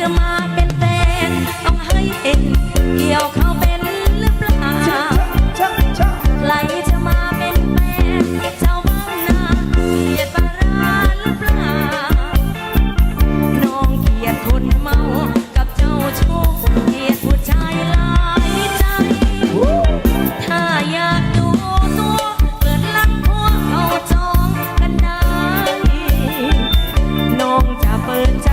จะมาเป็นแฟนต้องให้เป็นเกี่ยวเขาเป็นหรือเปล่าใครจะมาเป็นแฟนเจ้าบ้านนาเกียดปาราหรือเปล่าน้องเกียดคนเมากับเจ้าชู้เกียดผู้ชายหลายใจ ถ้าอยากดูตัวเปิดลักพวกเขาจองกันได้ น้องจะเปิดใจ